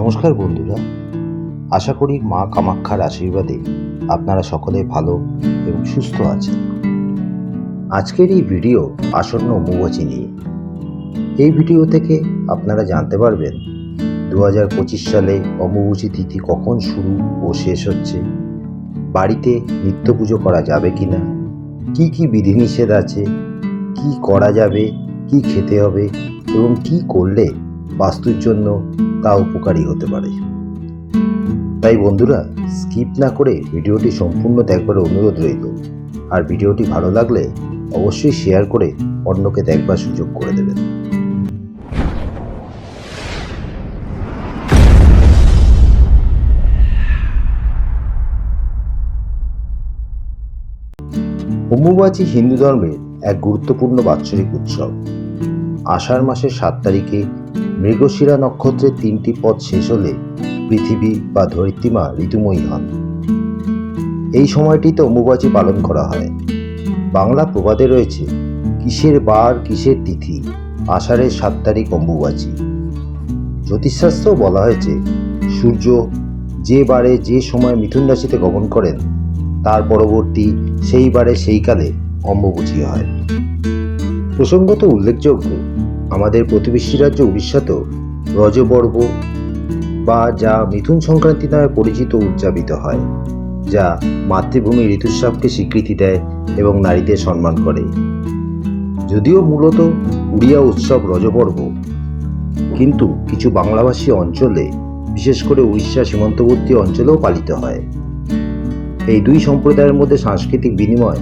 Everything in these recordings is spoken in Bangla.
নমস্কার বন্ধুরা। আশা করি মা কামাক্ষার আশীর্বাদে আপনারা সকলে ভালো এবং সুস্থ আছেন। আজকের এই ভিডিও আসন্ন অম্বুবাচী নিয়ে। এই ভিডিও থেকে আপনারা জানতে পারবেন দু হাজার পঁচিশ সালে অম্বুবাচী তিথি কখন শুরু ও শেষ হচ্ছে, বাড়িতে নিত্য পুজো করা যাবে কি না কী কী বিধিনিষেধ আছে, কি করা যাবে, কি খেতে হবে, এবং কি করলে বাস্তুর জন্য তা উপকারী হতে পারে। তাই বন্ধুরা স্কিপ না করে ভিডিওটি সম্পূর্ণ দেখবার অনুরোধ রইল। আর ভিডিওটি ভালো লাগলে অবশ্যই শেয়ার করে অন্যকে দেখবার সুযোগ করে দেবেন। অম্বুবাচী হিন্দু ধর্মের এক গুরুত্বপূর্ণ বাৎসরিক উৎসব। আষাঢ় মাসের সাত তারিখে মৃগশিরা নক্ষত্রের তিনটি পথ শেষ হলে পৃথিবী বা ধরিত্রীমা ঋতুময়ী হন। এই সময়টিতে অম্বুবাচী পালন করা হয়। বাংলা প্রবাদে রয়েছে, কিসের বার, কিসের তিথি, আষাঢ়ের সাত তারিখ অম্বুবাচী। জ্যোতিষশাস্ত্রেও বলা হয়েছে, সূর্য যে বারে যে সময় মিথুন রাশিতে গমন করেন, তার পরবর্তী সেই বারে সেই কালে অম্বুবাচী হয়। প্রসঙ্গত উল্লেখযোগ্য আমাদের প্রতিবেশী রাজ্য উড়িষ্যাতেও রজপর্ব বা যা মিথুন সংক্রান্তি নামে পরিচিত উদযাপিত হয়, যা মাতৃভূমি ঋতুস্রাবকে স্বীকৃতি দেয় এবং নারীদের সম্মান করে। যদিও মূলত উড়িয়া উৎসব রজপর্ব কিন্তু কিছু বাংলাভাষী অঞ্চলে, বিশেষ করে উড়িষ্যা সীমান্তবর্তী অঞ্চলেও পালিত হয়। এই দুই সম্প্রদায়ের মধ্যে সাংস্কৃতিক বিনিময়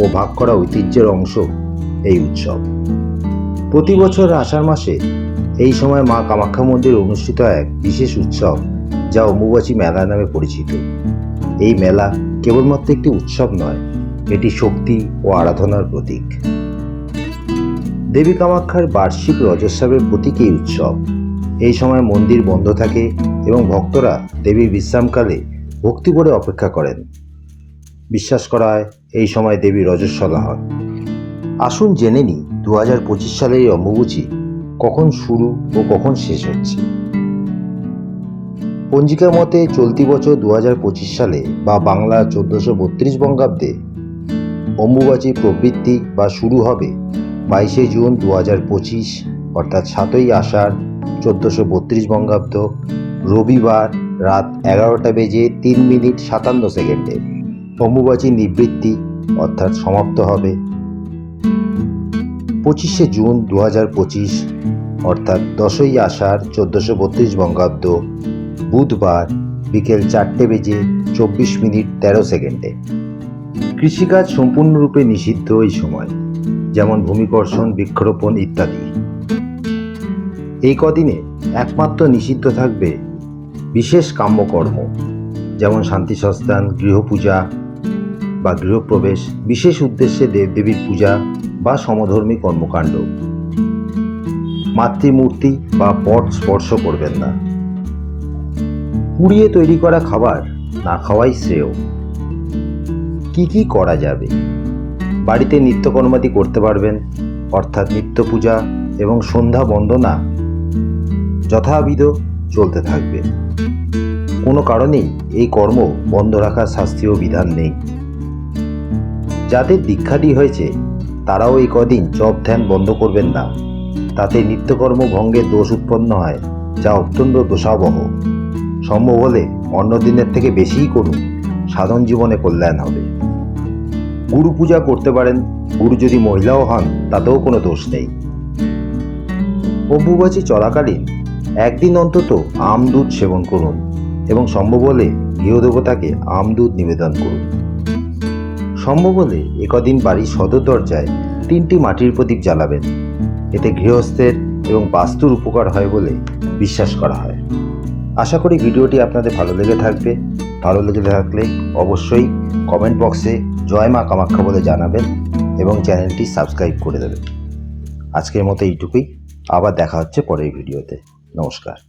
ও ভাগ করা ঐতিহ্যের অংশ এই উৎসব। প্রতি বছর আষাঢ় মাসে এই সময় মা কামাখ্যা মন্দিরে অনুষ্ঠিত এক বিশেষ উৎসব যা অম্বুবাচী মেলা নামে পরিচিত। এই মেলা কেবলমাত্র একটি উৎসব নয়, এটি শক্তি ও আরাধনার প্রতীক। দেবী কামাখ্যার বার্ষিক রজস্রাবের প্রতীক এই উৎসব। এই সময় মন্দির বন্ধ থাকে এবং ভক্তরা দেবীর বিশ্রামকালে ভক্তি করে অপেক্ষা করেন। বিশ্বাস করা হয় এই সময় দেবী রজস্বলা হন। আসুন জেনে নিই দু হাজার পঁচিশ সালের এই অম্বুবাচী কখন শুরু ও কখন শেষ হচ্ছে? পঞ্জিকা মতে চলতি বছর দু হাজার পঁচিশ সালে বা বাংলা চোদ্দশো বত্রিশ বঙ্গাব্দে অম্বুবাচী প্রবৃত্তি বা শুরু হবে বাইশে জুন দু হাজার পঁচিশ, অর্থাৎ সাতই আষাঢ় চোদ্দশো বত্রিশ বঙ্গাব্দ, রবিবার রাত এগারোটা বেজে তিন মিনিট সাতান্ন সেকেন্ডে। অম্বুবাচী নিবৃত্তি অর্থাৎ সমাপ্ত হবে পঁচিশে জুন দু হাজার পঁচিশ, অর্থাৎ দশই আষাঢ় চোদ্দশো বত্রিশ বঙ্গাব্দ, বুধবার বিকেল চারটে বেজে চব্বিশ মিনিট তেরো সেকেন্ডে। কৃষিকাজ সম্পূর্ণরূপে নিষিদ্ধ এই সময়, যেমন ভূমিকর্ষণ, বৃক্ষরোপণ ইত্যাদি। এই কদিনে একমাত্র নিষিদ্ধ থাকবে বিশেষ কাম্যকর্ম, যেমন শান্তি সস্থান, গৃহপূজা বা গৃহপ্রবেশ। বিশেষ উদ্দেশ্যে দেবদেবীর পূজা বা সমধর্মী কর্মকাণ্ড। মাতৃমূর্তি বা পট স্পর্শ করবেন না। পুড়িয়ে তৈরি করা খাবার না খাওয়াই শ্রেয়। কি কি করা যাবে? বাড়িতে নিত্যকর্মাদি করতে পারবেন, অর্থাৎ নিত্য পূজা এবং সন্ধ্যা বন্দনা যথাবিধ চলতে থাকবে। কোনো কারণেই এই কর্ম বন্ধ রাখার শাস্ত্রীয় বিধান নেই। যাদের দীক্ষাটি হয়েছে তারাও এই কদিন জব ধ্যান বন্ধ করবেন না। তাতে নিত্যকর্ম ভঙ্গের দোষ উৎপন্ন হয়, যা অত্যন্ত দোষাবহ। সম্ভব হলে অন্য দিনের থেকে বেশিই করুন, সাধন জীবনে কল্যাণ হবে। গুরু পূজা করতে পারেন, গুরু যদি মহিলাও হন, তাতেও কোনো দোষ নেই। অম্বুবাচী চলাকালীন একদিন অন্তত আম দুধ সেবন করুন এবং সম্ভব হলে গৃহদেবতাকে আম দুধ নিবেদন করুন। সম্ভব হলে একদিন বাড়ির সদর দরজায় তিনটি মাটির প্রদীপ জ্বালাবেন। এতে গৃহস্থের এবং বাস্তুর উপকার হয় বলে বিশ্বাস করা হয়। আশা করি ভিডিওটি আপনাদের ভালো লেগে থাকবে। ভালো লেগে থাকলে অবশ্যই কমেন্ট বক্সে জয় মা কামাখ্যা বলে জানাবেন এবং চ্যানেলটি সাবস্ক্রাইব করে দেবেন। আজকের মতো এইটুকুই। আবার দেখা হচ্ছে পরের ভিডিওতে। নমস্কার।